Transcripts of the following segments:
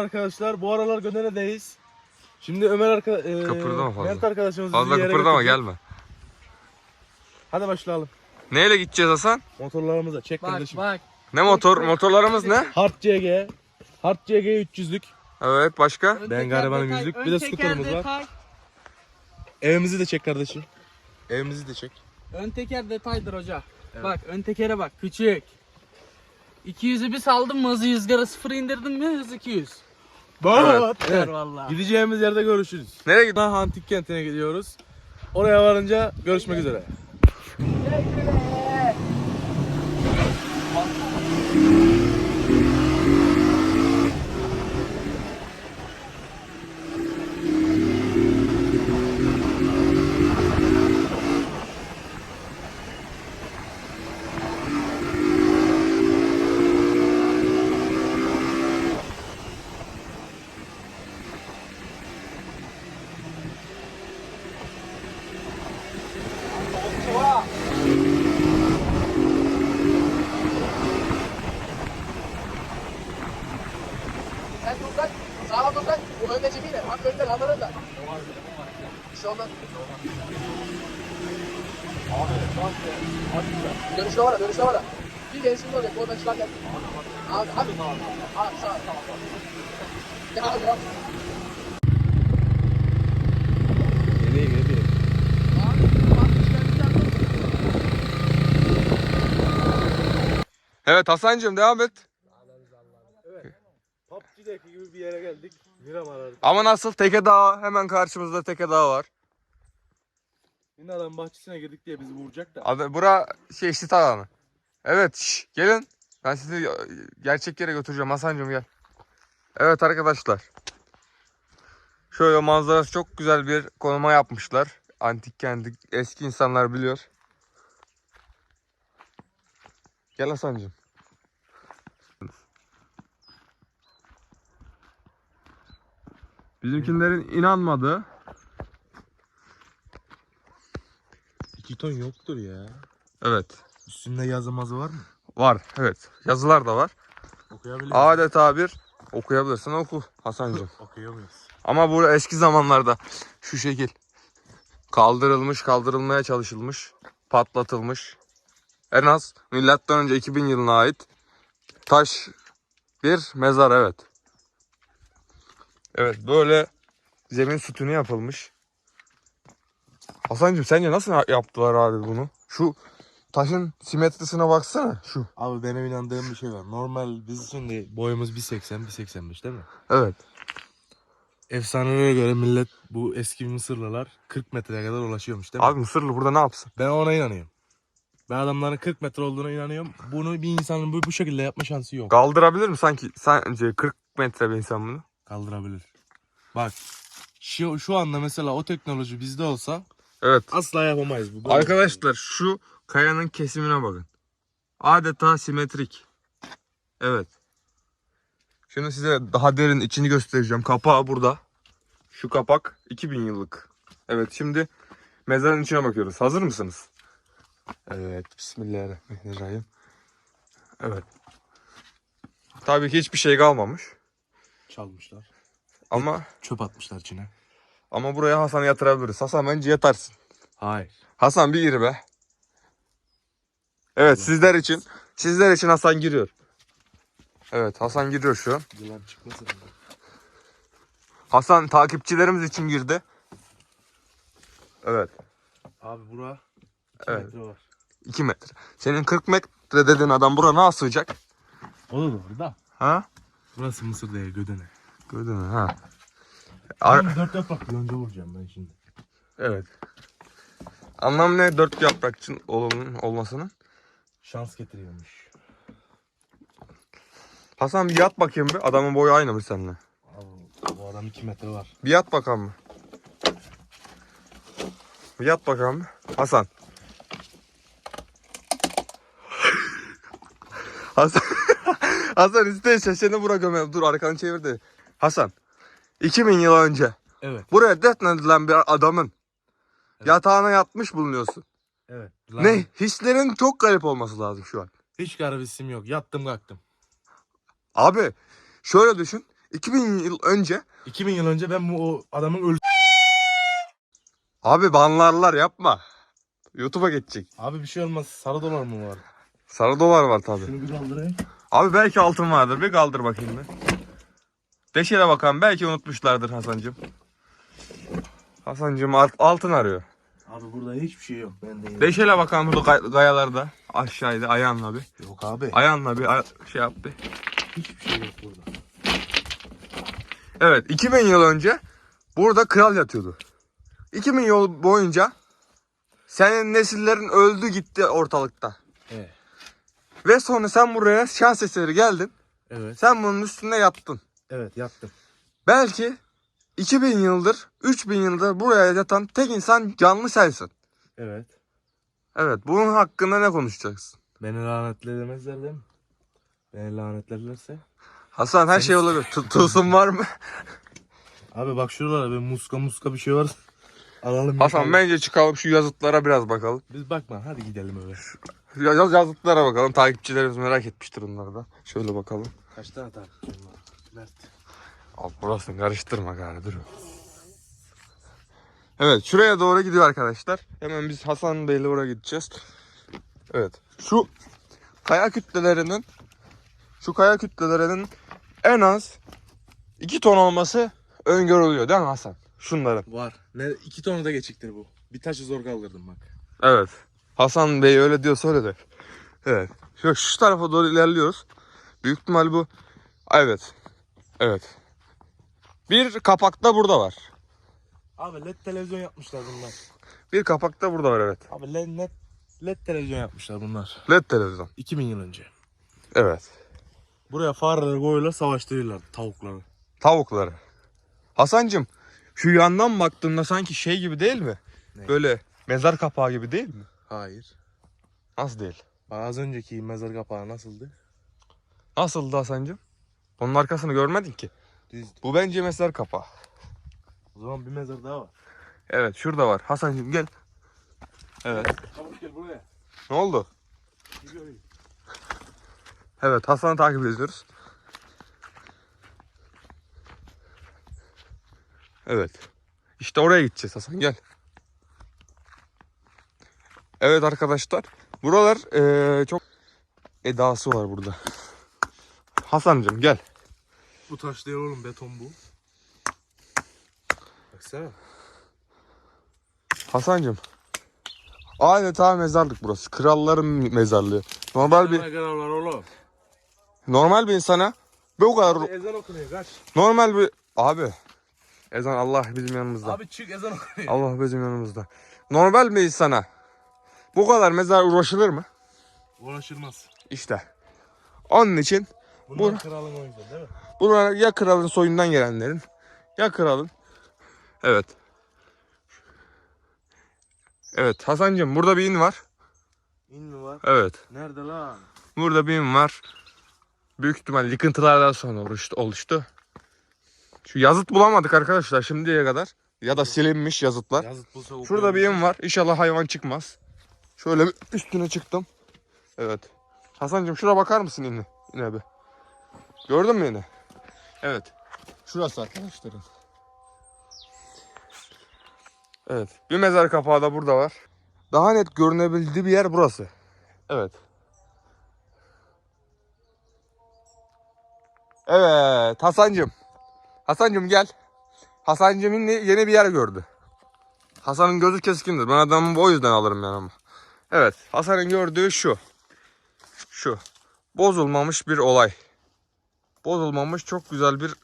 Arkadaşlar bu aralar Gödene'deyiz. Şimdi Ömer arka, e, Kıpırdama fazla. Mert arkadaşımız bizi Fazla bir yere kıpırdama götürecek. gelme. Hadi başlayalım. Neyle gideceğiz Hasan? Motorlarımıza çek Bak kardeşim. bak. Ne motor? Motorlarımız ne? Hard CG. Hard CG 300'lük. Evet başka? Ön Ben teker garibanım detay, yüzlük, bir ön de teker skuterimiz var. detay. Evimizi de çek kardeşim. Evimizi de çek. Ön teker detaydır hoca. Bak ön tekere bak küçük. 200'ü bir saldım mı hızı rüzgara sıfır indirdim mi hız 200. Evet. Evet. Valla. Gideceğimiz yerde görüşürüz. Nereye gidiyoruz? Antik kentine gidiyoruz. Oraya varınca görüşmek üzere. Sen dur kaç. Sağa dur kaç. Bu önde çekiyle. Bak önde kalır da. Bir şey olmaz. Dönüşte var ya, dönüşte var ya. Bir gençlik olacak, oradan çıkarken. Abi, abi. Abi, sağ ol, tamam. Ya, ya. Evet Hasan'cığım devam et. PUBG'deki gibi bir yere geldik. Miramar aradık. Ama nasıl? Teke Dağı hemen karşımızda Teke Dağı var. Yine adam bahçesine girdik diye bizi vuracak da. Adı, bura şey sit alanı. Evet şş, gelin. Ben sizi e, gerçek yere götüreceğim Hasan'cığım gel. Evet arkadaşlar. Şöyle manzarası çok güzel bir konuma yapmışlar. Antik kendi eski insanlar biliyor. Gel Hasan'cığım. Bizimkilerin inanmadığı İki ton yoktur ya. Evet. Üstünde yazı mazı var mı? Var. Evet. Yazılar da var. Okuyabilir Adeta bir okuyabilirsin oku Hasan'cığım. Okuyamıyoruz. Ama bu eski zamanlarda şu şekil kaldırılmış, kaldırılmaya çalışılmış, patlatılmış. En az milattan önce 2000 yılına ait taş bir mezar evet. Evet böyle zemin sütunu yapılmış. Hasan'cığım sence nasıl yaptılar abi bunu? Şu taşın simetrisine baksana şu. Abi benim inandığım bir şey var. Normal biz şimdi boyumuz 1.80 1.85 değil mi? Evet. Efsanelere göre millet bu eski Mısırlılar 40 metreye kadar ulaşıyormuş değil mi? Abi Mısırlı burada ne yapsın? Ben ona inanıyorum. Ben adamların 40 metre olduğuna inanıyorum. Bunu bir insanın bu, bu şekilde yapma şansı yok. Kaldırabilir mi sanki? Sence 40 metre bir insan bunu? Kaldırabilir. Bak şu, şu anda mesela o teknoloji bizde olsa Evet. asla yapamayız. Bu böyle Arkadaşlar şu kayanın kesimine bakın. Adeta simetrik. Evet. Şimdi size daha derin içini göstereceğim. Kapağı burada. Şu kapak 2000 yıllık. Evet şimdi mezarın içine bakıyoruz. Hazır mısınız? Evet. Bismillahirrahmanirrahim. Evet. Tabii ki hiçbir şey kalmamış. çalmışlar. Ama Çöp atmışlar içine. Ama buraya Hasan'ı yatırabiliriz. Hasan bence yatarsın. Hayır. Hasan bir gir be. Evet sizler için. Sizler için Hasan giriyor. Evet Hasan giriyor şu an. Yılan çıkmasın. Hasan takipçilerimiz için girdi. Evet. Abi bura 2 Evet. metre var. 2 metre. Senin 40 metre dediğin adam bura nasıl sığacak? O da doğru da. Ha? Burası Mısır değil Gödene. Gördün mü? Ha. Ar- Ar- dört yaprak yonca vuracağım ben şimdi. evet. Anlam ne dört yaprakçın olun, olmasının? Şans getiriyormuş. Hasan bir yat bakayım bir. Adamın boyu aynı mı seninle? Abi bu adam 2 metre var. Bir yat bakalım mı? Bir yat bakalım bir. Hasan. Hasan. Hasan iste şaşını bura. Dur arkanı çevir de. Hasan. 2000 yıl önce. Evet. Buraya defnedilen bir adamın yatağına yatmış bulunuyorsun. Evet. Ne? Hislerin çok garip olması lazım şu an. Hiç garip isim yok. Yattım kalktım. Abi şöyle düşün. 2000 yıl önce 2000 yıl önce ben bu o adamın öl... abi banlarlar yapma. YouTube'a geçecek. Abi bir şey olmaz. Sarı dolar mı var? Sarı dolar var tabi. Şunu bir kaldırayım. Abi belki altın vardır. Bir kaldır bakayım bir. Deşele bakalım. Belki unutmuşlardır Hasancım. Hasancım alt- altın arıyor. Abi burada hiçbir şey yok. Ben de Deşele bakalım burada gay- gayalarda. Aşağıda ayağınla bir. Yok abi. Ayağınla bir ay- şey yap bir. Hiçbir şey yok burada. Evet 2000 yıl önce burada kral yatıyordu. 2000 yıl boyunca senin nesillerin öldü gitti ortalıkta. Evet. Ve sonra sen buraya şans eseri geldin. Evet. Sen bunun üstünde yattın. Evet yattım. Belki 2000 yıldır, 3000 yıldır buraya yatan tek insan canlı sensin. Evet. Evet, bunun hakkında ne konuşacaksın? Beni lanetlemezler değil mi? Beni lanetlerlerse. Hasan her şey olabilir. Tu- Tılsım var mı? Abi bak şuralara bir muska muska bir şey var. Alalım. Hasan bence çıkalım şu yazıtlara biraz bakalım. Biz bakma hadi gidelim öyle. Ya- Yaz yazıtlara bakalım. Takipçilerimiz merak etmiştir onlardan. Şöyle bakalım. Kaç tane takipçim var? Mert. Abi burasını karıştırma gari dur. Evet şuraya doğru gidiyor arkadaşlar. Hemen biz Hasan Bey'le oraya gideceğiz. Evet. Şu kaya kütlelerinin şu kaya kütlelerinin en az 2 ton olması öngörülüyor değil mi Hasan? Şunların. Var. Ne, iki tonu da geçiktir bu. Bir taşı zor kaldırdım bak. Evet. Hasan Bey öyle diyor söyle de. Evet. Şu, şu tarafa doğru ilerliyoruz. Büyük ihtimal bu. Evet. Evet. Bir kapak da burada var. Abi led televizyon yapmışlar bunlar. Bir kapak da burada var evet. Abi led, led, led televizyon yapmışlar bunlar. LED televizyon. 2000 yıl önce. Evet. Buraya fareleri koyuyorlar savaştırıyorlar tavukları. Tavukları. Hasancım şu yandan baktığında sanki şey gibi değil mi? Ne? Böyle mezar kapağı gibi değil mi? Hayır. Nasıl değil? Az önceki mezar kapağı nasıldı? Nasıldı Hasancım? Onun arkasını görmedin ki. Düzdü. Bu bence mezar kapağı. O zaman bir mezar daha var. Evet şurada var. Hasancım gel. Evet. Çabuk gel buraya. Ne oldu? Evet Hasan'ı takip ediyoruz. Evet. İşte oraya gideceğiz Hasan gel. Evet arkadaşlar. Buralar eee, çok edası var burada. Hasan'cım gel. Bu taş değil oğlum beton bu. Baksana. Hasan'cım. Adeta mezarlık burası. Kralların mezarlığı. Normal bir kadar var oğlum? normal bir insana bu kadar Ezan okunuyor kaç. normal bir abi ezan Allah bizim yanımızda. Abi çık ezan okunuyor. Allah bizim yanımızda. Normal bir insana bu kadar mezar uğraşılır mı? Uğraşılmaz. İşte. Onun için Bunlar Bu- kralın o yüzden değil mi? bunlar ya kralın soyundan gelenlerin ya kralın. Evet. Evet Hasancığım burada bir in var. İn mi var? Evet. Nerede lan? Burada bir in var. Büyük ihtimal yıkıntılardan sonra oluştu. oluştu. Şu yazıt bulamadık arkadaşlar şimdiye kadar. Ya da silinmiş yazıtlar. Yazıt bulsa Şurada bir yem var. İnşallah hayvan çıkmaz. Şöyle bir üstüne çıktım. Evet. Hasancığım şuna bakar mısın yine? Yine bir. Gördün mü yine? Evet. Şurası arkadaşlarım. Evet. Bir mezar kapağı da burada var. Daha net görünebildiği bir yer burası. Evet. Evet Hasancığım. Hasancığım gel. Hasancığım yine yeni bir yer gördü. Hasan'ın gözü keskindir. Ben adamı o yüzden alırım yanıma. Evet. Hasan'ın gördüğü şu. Şu. Bozulmamış bir olay. Bozulmamış çok güzel bir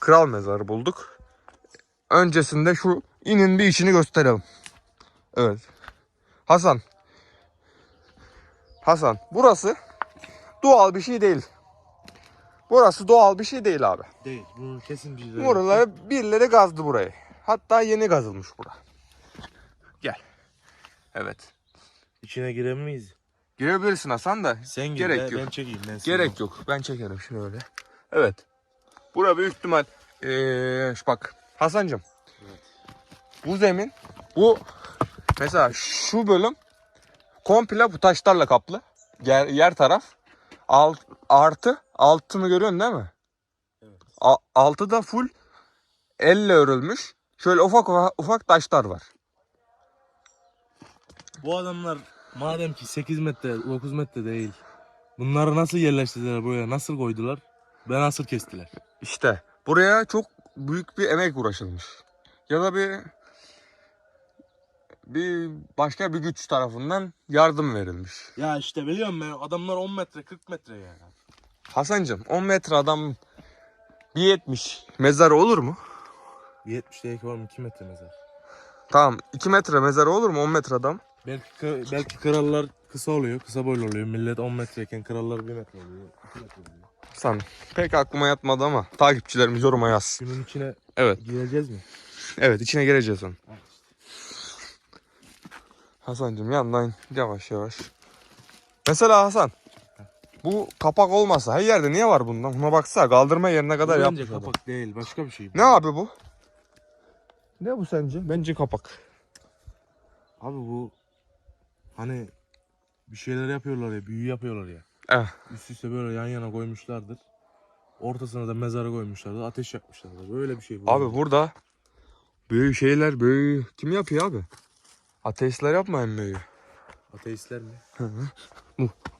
kral mezarı bulduk. Öncesinde şu inin bir içini gösterelim. Evet. Hasan. Hasan. Burası doğal bir şey değil. Burası doğal bir şey değil abi. Değil. Bu kesin bir şey. Buraları birileri gazdı burayı. Hatta yeni gazılmış bura. Gel. Evet. İçine giremeyiz. Girebilirsin Hasan da. Sen gir. Gerek ben, yok. Ben çekeyim. Ben Gerek yok. Ben çekerim şöyle. Evet. Bura büyük ihtimal. Ee, şu bak. Hasancığım. Bu zemin. Bu. Mesela şu bölüm. Komple bu taşlarla kaplı. Yer, yer taraf. Alt, artı. Altını görüyorsun değil mi? Evet. A- altı da full elle örülmüş. Şöyle ufak ufak, ufak taşlar var. Bu adamlar madem ki 8 metre 9 metre değil. Bunları nasıl yerleştirdiler buraya? Nasıl koydular? Ve nasıl kestiler? İşte buraya çok büyük bir emek uğraşılmış. Ya da bir bir başka bir güç tarafından yardım verilmiş. Ya işte biliyorum ben adamlar 10 metre 40 metre yani. Hasancığım 10 metre adam bir 70 mezarı olur mu? 70 değil ki oğlum 2 metre mezar. Tamam 2 metre mezarı olur mu 10 metre adam? Belki belki krallar kısa oluyor, kısa boylu oluyor. Millet 10 metreyken krallar 1 metre oluyor, 2 metre oluyor. Sen pek aklıma yatmadı ama takipçilerimiz yoruma yaz. Şunun içine Evet. gireceğiz mi? Evet içine gireceğiz onun. Hasancığım yandan yavaş yavaş. Mesela Hasan. Bu kapak olmasa her yerde niye var bundan? Buna baksana kaldırma yerine kadar Bu yapmış bence adam. kapak değil, başka bir şey. bu. Ne abi bu? Ne bu sence? Bence kapak. Abi bu hani bir şeyler yapıyorlar ya, büyü yapıyorlar ya. Eh. Üst üste böyle yan yana koymuşlardır. Ortasına da mezarı koymuşlardır, ateş yakmışlardır. Böyle bir şey bu. Abi burada büyük şeyler büyü kim yapıyor abi? Ateistler yapmayın büyü. Ateistler mi?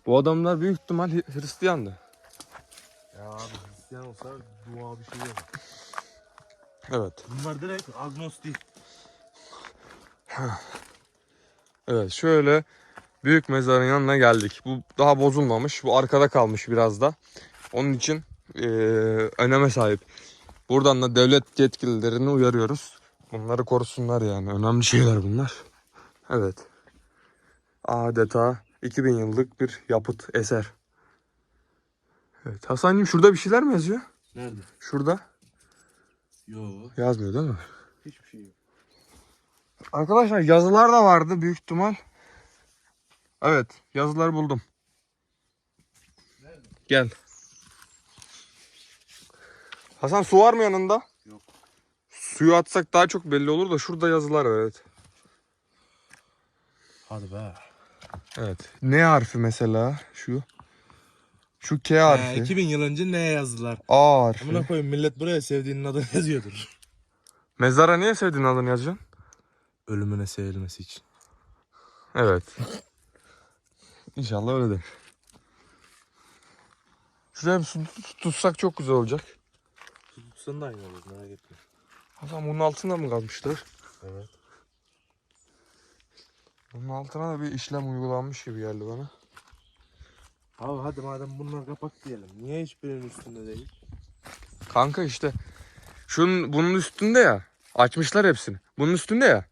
Bu adamlar büyük ihtimal Hristiyandı. Ya abi Hristiyan olsa dua bir şey yok. Evet. Bunlar direkt agnostik. Evet şöyle büyük mezarın yanına geldik. Bu daha bozulmamış. Bu arkada kalmış biraz da. Onun için eee, öneme sahip. Buradan da devlet yetkililerini uyarıyoruz. Bunları korusunlar yani. Önemli şeyler bunlar. Evet. Adeta 2000 yıllık bir yapıt eser. Evet Hasan'cığım şurada bir şeyler mi yazıyor? Nerede? Şurada. Yok. Yazmıyor değil mi? Hiçbir şey yok. Arkadaşlar yazılar da vardı büyük ihtimal. Evet yazıları buldum. Gel. Hasan su var mı yanında? Yok. Suyu atsak daha çok belli olur da şurada yazılar var evet. Hadi be. Evet. Ne harfi mesela? Şu. Şu K harfi. 2000 yıl önce neye yazdılar? A harfi. Amına koyayım millet buraya sevdiğinin adını yazıyordur. Mezara niye sevdiğin adını yazacaksın? Ölümüne sevilmesi için. Evet. İnşallah öyledir. Şuraya bir su tut- tutsak çok güzel olacak. Tutsan da aynı olur merak etme. Hasan bunun altında mı kalmışlar? Evet. Bunun altına da bir işlem uygulanmış gibi geldi bana. Abi hadi madem bunlar kapak diyelim. Niye hiçbirinin üstünde değil? Kanka işte şunun bunun üstünde ya. Açmışlar hepsini. Bunun üstünde ya.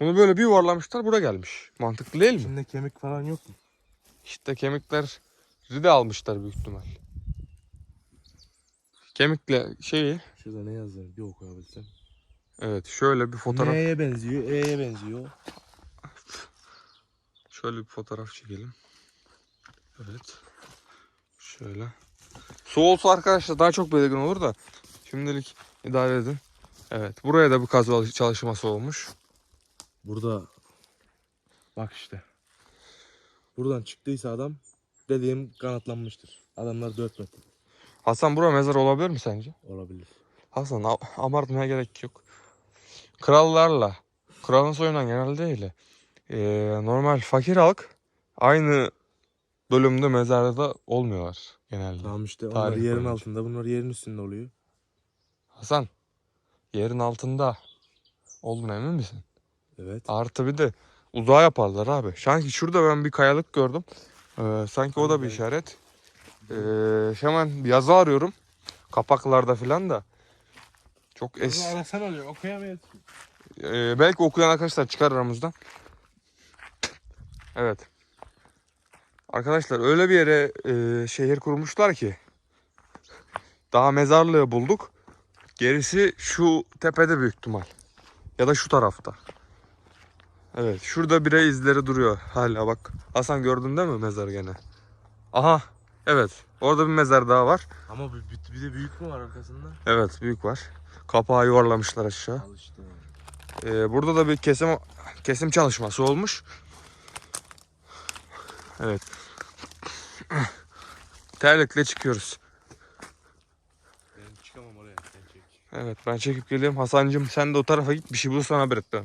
Bunu böyle bir yuvarlamışlar bura gelmiş. Mantıklı değil mi? İçinde kemik falan yok mu? İşte kemikler de almışlar büyük ihtimal. Kemikle şeyi Şurada ne yazıyor bir okuyabilsem. evet şöyle bir fotoğraf N'ye benziyor, E'ye benziyor. şöyle bir fotoğraf çekelim. Evet. Şöyle. Su olsa arkadaşlar daha çok belirgin olur da şimdilik idare edin. Evet. Buraya da bir kazı çalışması olmuş. Burada bak işte. Buradan çıktıysa adam dediğim kanatlanmıştır. Adamlar 4 metre Hasan bura mezar olabilir mi sence? olabilir. Hasan a- abartmaya gerek yok. Krallarla, kralın soyundan genelde değil. Ee, normal fakir halk aynı bölümde mezarda olmuyorlar genelde. Tamam işte onlar Tarih yerin boyunca. altında bunlar yerin üstünde oluyor. Hasan yerin altında olduğuna emin misin? Evet. Artı bir de uzağa yaparlar abi. Sanki şurada ben bir kayalık gördüm. Ee, sanki o da bir işaret. Ee, hemen bir yazı arıyorum. Kapaklarda filan da. Çok es. Es... Arasan oluyor okuyamayız. Ee, belki okuyan arkadaşlar çıkar aramızdan. Evet. Arkadaşlar öyle bir yere e, şehir kurmuşlar ki daha mezarlığı bulduk. Gerisi şu tepede büyük ihtimal. Ya da şu tarafta. Evet şurada bire izleri duruyor hala bak. Hasan gördün değil mi mezar gene? Aha evet orada bir mezar daha var. Ama bir, bir, bir de büyük mü var arkasında? Evet büyük var. Kapağı yuvarlamışlar aşağı. Al işte. Ee, burada da bir kesim kesim çalışması olmuş. Evet. Terlikle çıkıyoruz. Benim çık- Evet ben çekip geliyorum. Hasancım sen de o tarafa git. Bir şey bulursan haber et bana.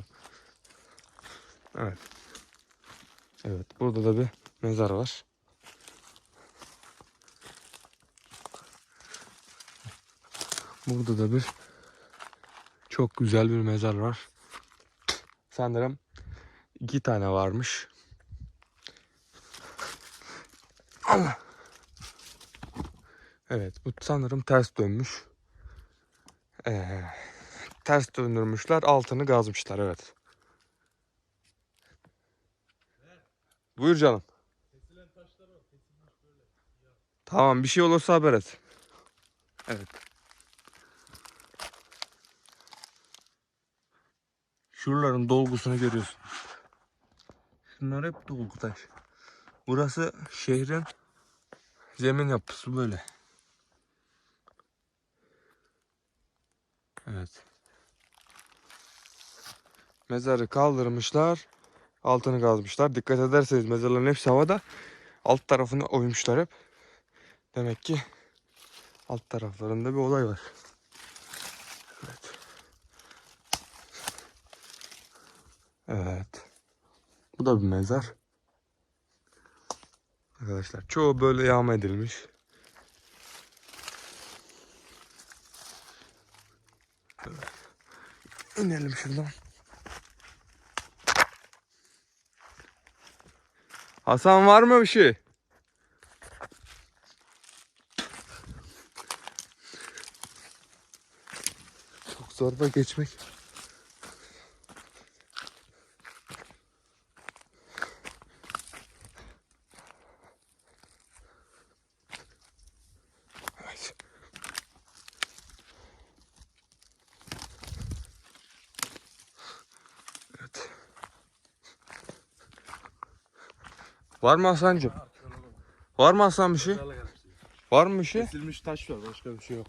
Evet. Evet burada da bir mezar var. Burada da bir çok güzel bir mezar var. Sanırım iki tane varmış. Allah. Evet bu sanırım ters dönmüş. Ee, ters döndürmüşler altını gazmışlar evet. Buyur canım. Tamam bir şey olursa haber et. Evet. Şuraların dolgusunu görüyorsun. Şunlar hep dolgu taş. Burası şehrin zemin yapısı böyle. Evet. Mezarı kaldırmışlar. Altını kazmışlar. Dikkat ederseniz mezarların hepsi havada. Alt tarafını oymuşlar hep. Demek ki alt taraflarında bir olay var. Evet. Evet. Bu da bir mezar. Arkadaşlar çoğu böyle yağma edilmiş. Evet. İnelim şuradan. Hasan var mı bir şey? Çok zor da geçmek. Var mı Hasan'cığım? Var mı Hasan bir şey? Var mı bir şey? Kesilmiş taş var başka bir şey yok.